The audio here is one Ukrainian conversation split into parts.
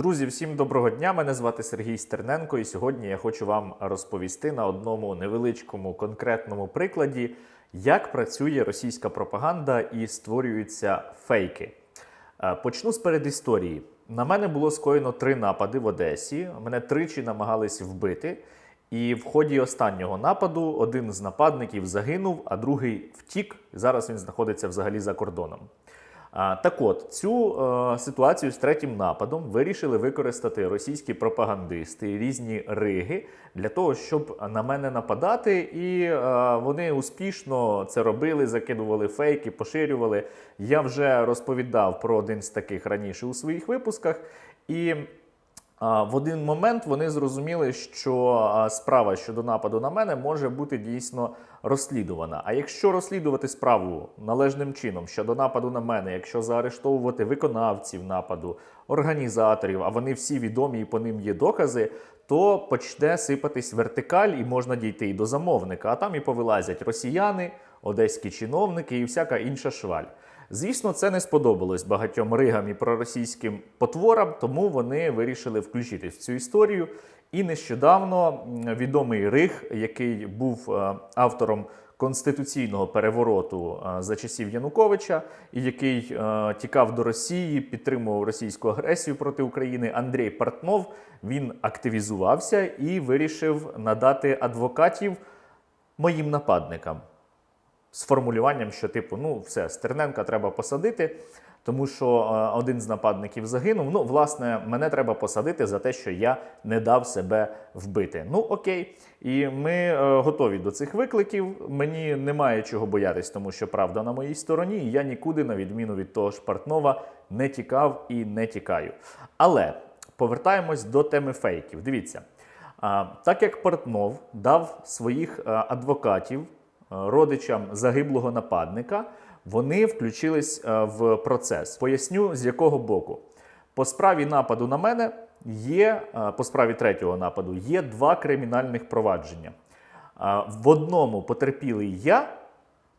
Друзі, всім доброго дня! Мене звати Сергій Стерненко, і сьогодні я хочу вам розповісти на одному невеличкому конкретному прикладі, як працює російська пропаганда і створюються фейки. Е, Почну з передісторії. На мене було скоєно три напади в Одесі. Мене тричі намагались вбити. І в ході останнього нападу один з нападників загинув, а другий втік. Зараз він знаходиться взагалі за кордоном. Так от, цю е, ситуацію з третім нападом вирішили використати російські пропагандисти, різні риги для того, щоб на мене нападати, і е, вони успішно це робили, закидували фейки, поширювали. Я вже розповідав про один з таких раніше у своїх випусках. І В один момент вони зрозуміли, що справа щодо нападу на мене може бути дійсно розслідувана. А якщо розслідувати справу належним чином щодо нападу на мене, якщо заарештовувати виконавців нападу, організаторів, а вони всі відомі і по ним є докази, то почне сипатись вертикаль, і можна дійти і до замовника. А там і повилазять росіяни, одеські чиновники і всяка інша шваль. Звісно, це не сподобалось багатьом ригам і проросійським потворам, тому вони вирішили включитись в цю історію. І нещодавно відомий Риг, який був е, автором конституційного перевороту е, за часів Януковича, і який е, тікав до Росії, підтримував російську агресію проти України, Андрій Портнов, він активізувався і вирішив надати адвокатів моїм нападникам з формулюванням, що типу, ну все, Стерненка треба посадити, тому що е, один з нападників загинув. Ну, власне, мене треба посадити за те, що я не дав себе вбити. Ну окей, і ми е, готові до цих викликів. Мені немає чого боятись, тому що правда на моїй стороні. Я нікуди, на відміну від того ж Портнова, не тікав і не тікаю. Але повертаємось до теми фейків. Дивіться. Так як Портнов дав своїх е, адвокатів родичам загиблого нападника, вони включились е, в процес. Поясню з якого боку. По справі нападу на мене є е, по справі третього нападу є два кримінальних провадження. В одному потерпілий я,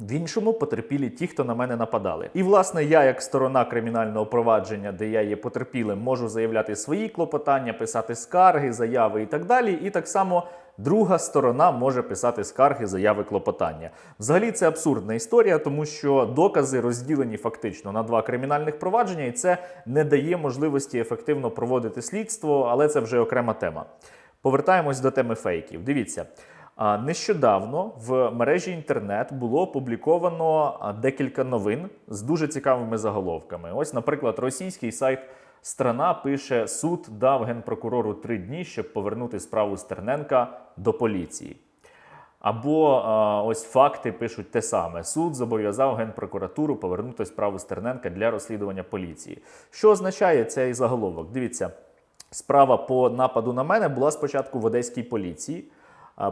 в іншому потерпілі ті, хто на мене нападали. І власне я, як сторона кримінального провадження, де я є потерпілим, можу заявляти свої клопотання, писати скарги, заяви і так далі. І так само друга сторона може писати скарги, заяви, клопотання. Взагалі це абсурдна історія, тому що докази розділені фактично на два кримінальних провадження, і це не дає можливості ефективно проводити слідство, але це вже окрема тема. Повертаємось до теми фейків. Дивіться. Нещодавно в мережі інтернет було опубліковано декілька новин з дуже цікавими заголовками. Ось, наприклад, російський сайт Страна пише: суд дав генпрокурору три дні, щоб повернути справу Стерненка до поліції. Або а, ось факти пишуть те саме: суд зобов'язав генпрокуратуру повернути справу Стерненка для розслідування поліції. Що означає цей заголовок? Дивіться, справа по нападу на мене була спочатку в одеській поліції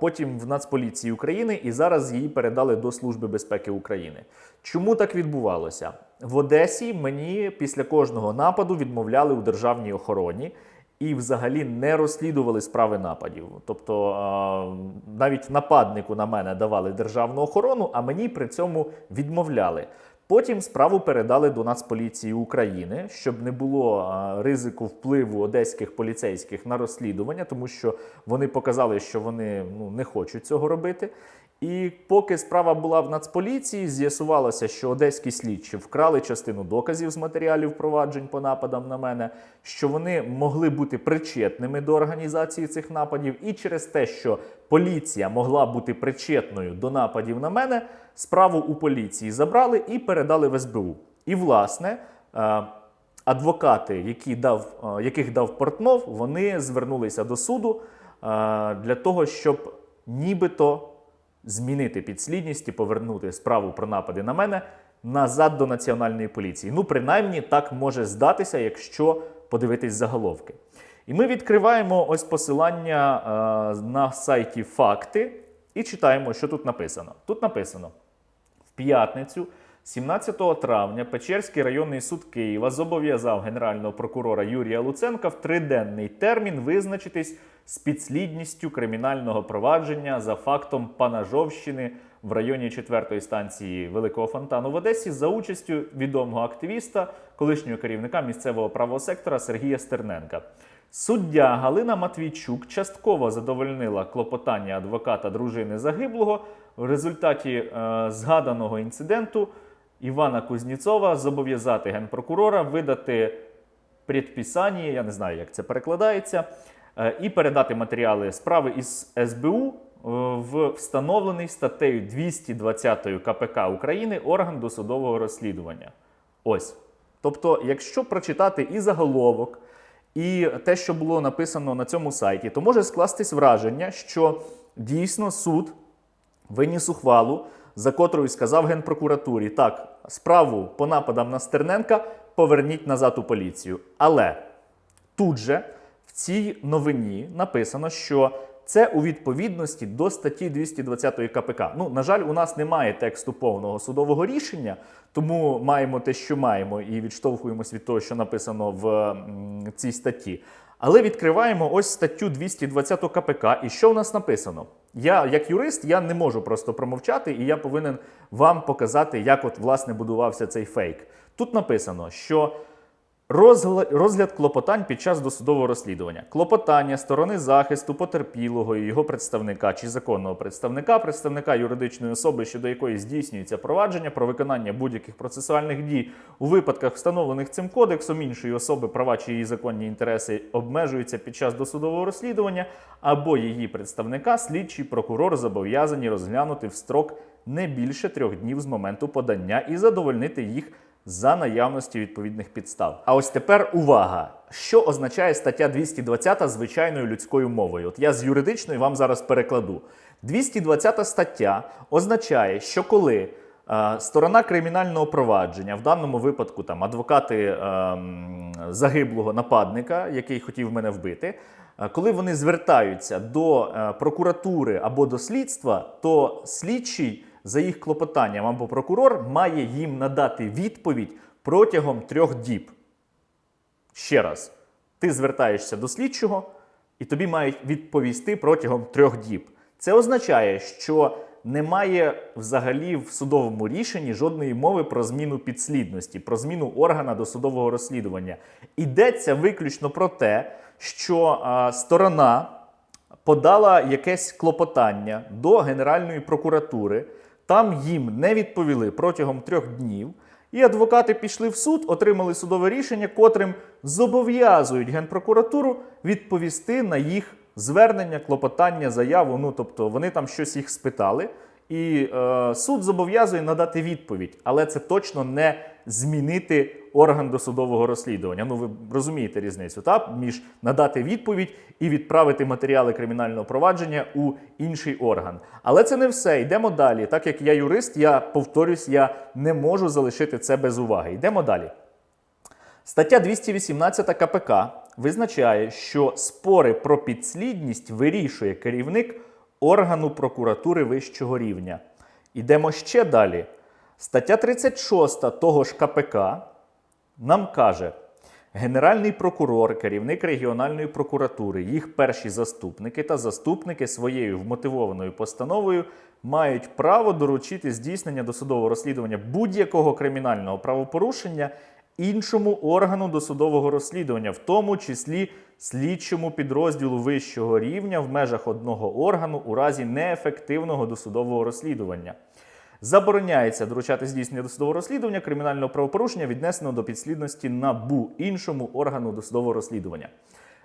потім в Нацполіції України, і зараз її передали до Служби безпеки України. Чому так відбувалося? В Одесі мені після кожного нападу відмовляли у державній охороні. І взагалі не розслідували справи нападів. Тобто навіть нападнику на мене давали державну охорону, а мені при цьому відмовляли. Потім справу передали до Нацполіції України, щоб не було ризику впливу одеських поліцейських на розслідування, тому що вони показали, що вони ну, не хочуть цього робити. І поки справа була в Нацполіції, з'ясувалося, що одеські слідчі вкрали частину доказів з матеріалів проваджень по нападам на мене, що вони могли бути причетними до організації цих нападів, і через те, що поліція могла бути причетною до нападів на мене, справу у поліції забрали і передали в СБУ. І власне. е, Адвокати, які дав, е, яких дав Портнов, вони звернулися до суду е, для того, щоб нібито змінити підслідність і повернути справу про напади на мене назад до національної поліції. Ну, принаймні, так може здатися, якщо подивитись заголовки. І ми відкриваємо ось посилання е, на сайті Факти і читаємо, що тут написано. Тут написано: в п'ятницю. 17 травня Печерський районний суд Києва зобов'язав генерального прокурора Юрія Луценка в триденний термін визначитись з підслідністю кримінального провадження за фактом панажовщини в районі 4-ї станції Великого Фонтану в Одесі за участю відомого активіста, колишнього керівника місцевого правого сектора Сергія Стерненка. Суддя Галина Матвійчук частково задовольнила клопотання адвоката дружини загиблого. В результаті е, згаданого інциденту Івана Кузніцова зобов'язати генпрокурора видати предписання, я не знаю, як це перекладається, і передати матеріали справи із СБУ е, в встановлений статтею 220 КПК України орган досудового розслідування. Ось. Тобто, якщо прочитати і заголовок, і те, що було написано на цьому сайті, то може скластись враження, що дійсно суд виніс ухвалу, за котрою сказав Генпрокуратурі: так, справу по нападам на Стерненка поверніть назад у поліцію. Але тут же цій новині написано, що це у відповідності до статті 220 КПК. Ну, на жаль, у нас немає тексту повного судового рішення, тому маємо те, що маємо, і відштовхуємось від того, що написано в цій статті. Але відкриваємо ось статтю 220 КПК. І що в нас написано? Я, як юрист, я не можу просто промовчати, і я повинен вам показати, як от власне будувався цей фейк. Тут написано, що Розгляд клопотань під час досудового розслідування. Клопотання сторони захисту потерпілого і його представника чи законного представника, представника юридичної особи, щодо якої здійснюється провадження про виконання будь-яких процесуальних дій у випадках, встановлених цим кодексом іншої особи, права чи її законні інтереси обмежуються під час досудового розслідування, або її представника, слідчий прокурор зобов'язані розглянути в строк не більше трьох днів з моменту подання і задовольнити їх за наявності відповідних підстав. А ось тепер увага! Що означає стаття 220 звичайною людською мовою? От я з юридичної вам зараз перекладу. 220 стаття означає, що коли е, сторона кримінального провадження, в даному випадку там адвокати е, загиблого нападника, який хотів мене вбити, е, коли вони звертаються до е, прокуратури або до слідства, то слідчий за їх клопотанням або прокурор має їм надати відповідь протягом трьох діб. Ще раз, ти звертаєшся до слідчого, і тобі мають відповісти протягом трьох діб. Це означає, що немає взагалі в судовому рішенні жодної мови про зміну підслідності, про зміну органа досудового розслідування. Йдеться виключно про те, що а, сторона подала якесь клопотання до Генеральної прокуратури. Там їм не відповіли протягом трьох днів. І адвокати пішли в суд, отримали судове рішення, котрим зобов'язують Генпрокуратуру відповісти на їх звернення, клопотання, заяву. Ну тобто вони там щось їх спитали, і е, суд зобов'язує надати відповідь, але це точно не змінити орган досудового розслідування. Ну ви розумієте різницю, так? між надати відповідь і відправити матеріали кримінального провадження у інший орган. Але це не все. Йдемо далі. Так як я юрист, я повторюсь, я не можу залишити це без уваги. Йдемо далі. Стаття 218 КПК визначає, що спори про підслідність вирішує керівник органу прокуратури вищого рівня. Ідемо ще далі. Стаття 36 того ж КПК нам каже: Генеральний прокурор, керівник регіональної прокуратури, їх перші заступники та заступники своєю вмотивованою постановою мають право доручити здійснення досудового розслідування будь-якого кримінального правопорушення іншому органу досудового розслідування, в тому числі слідчому підрозділу вищого рівня в межах одного органу у разі неефективного досудового розслідування. Забороняється доручати здійснення досудового розслідування кримінального правопорушення, віднесеного до підслідності НАБУ іншому органу досудового розслідування.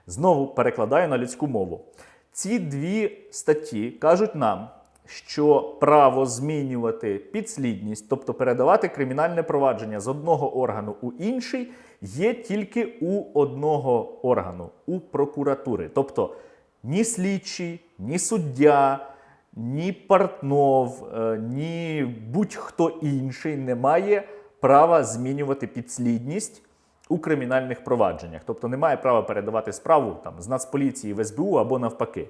Знову перекладаю на людську мову. Ці дві статті кажуть нам, що право змінювати підслідність, тобто передавати кримінальне провадження з одного органу у інший, є тільки у одного органу у прокуратури. Тобто ні слідчий, ні суддя, ні Портнов, е, ні будь-хто інший не має права змінювати підслідність у кримінальних провадженнях. Тобто не має права передавати справу там, з Нацполіції в СБУ або навпаки.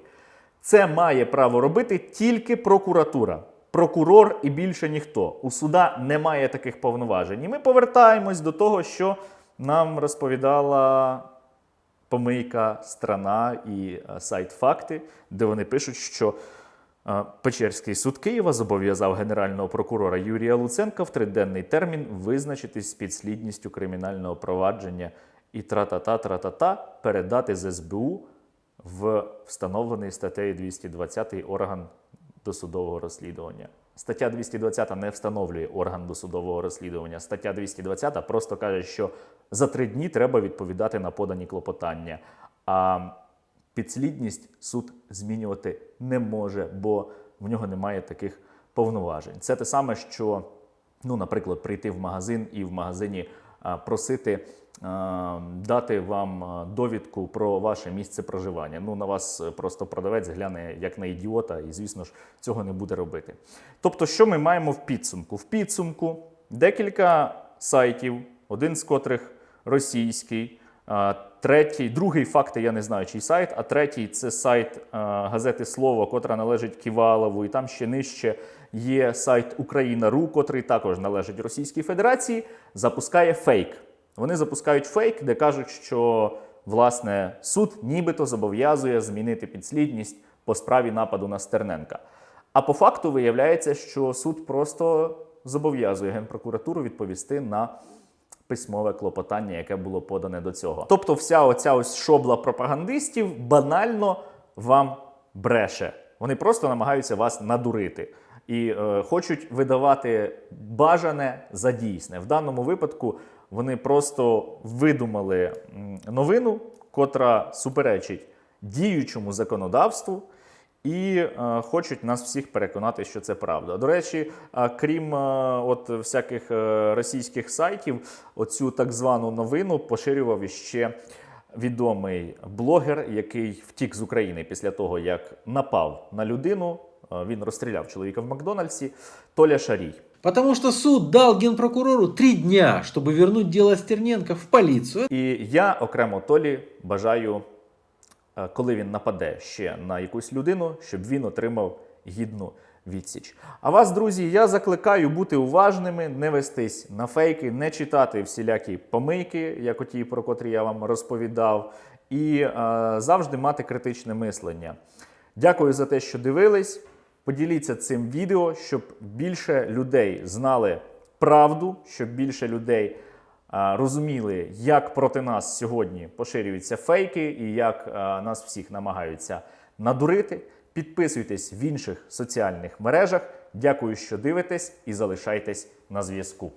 Це має право робити тільки прокуратура. Прокурор і більше ніхто. У суда немає таких повноважень. І ми повертаємось до того, що нам розповідала помийка страна і е, сайт факти, де вони пишуть, що Печерський суд Києва зобов'язав генерального прокурора Юрія Луценка в триденний термін визначитись з підслідністю кримінального провадження і тра-та-та, тра-та-та передати з СБУ в встановлений статтею 220 орган досудового розслідування. Стаття 220 не встановлює орган досудового розслідування. Стаття 220 просто каже, що за три дні треба відповідати на подані клопотання. А підслідність суд змінювати не може, бо в нього немає таких повноважень. Це те саме, що, ну, наприклад, прийти в магазин і в магазині а, просити а, дати вам довідку про ваше місце проживання. Ну, на вас е, просто продавець гляне як на ідіота, і, звісно ж, цього не буде робити. Тобто, що ми маємо в підсумку? В підсумку декілька сайтів, один з котрих російський. Третій, другий факт, я не знаю, чий сайт, а третій це сайт а, газети Слово, котра належить Ківалову, і там ще нижче є сайт Україна.ру, котрий також належить Російській Федерації, запускає фейк. Вони запускають фейк, де кажуть, що власне суд нібито зобов'язує змінити підслідність по справі нападу на Стерненка. А по факту виявляється, що суд просто зобов'язує Генпрокуратуру відповісти на письмове клопотання, яке було подане до цього. Тобто, вся оця ось шобла пропагандистів банально вам бреше. Вони просто намагаються вас надурити і е, хочуть видавати бажане за дійсне. В даному випадку вони просто видумали новину, котра суперечить діючому законодавству. І е, хочуть нас всіх переконати, що це правда. До речі, е, крім е, от всяких е, російських сайтів, оцю так звану новину поширював іще відомий блогер, який втік з України після того, як напав на людину. Е, Він розстріляв чоловіка в Макдональдсі. Толя Шарій. Потому что суд дал генпрокурору три дня, чтобы вернуть дело Стерненко в полицию. І я окремо Толі бажаю, коли він нападе ще на якусь людину, щоб він отримав гідну відсіч. А вас, друзі, я закликаю бути уважними, не вестись на фейки, не читати всілякі помийки, як оті, про котрі я вам розповідав, і е, завжди мати критичне мислення. Дякую за те, що дивились. Поділіться цим відео, щоб більше людей знали правду, щоб більше людей розуміли, як проти нас сьогодні поширюються фейки і як нас всіх намагаються надурити. Підписуйтесь в інших соціальних мережах. Дякую, що дивитесь, і залишайтесь на зв'язку.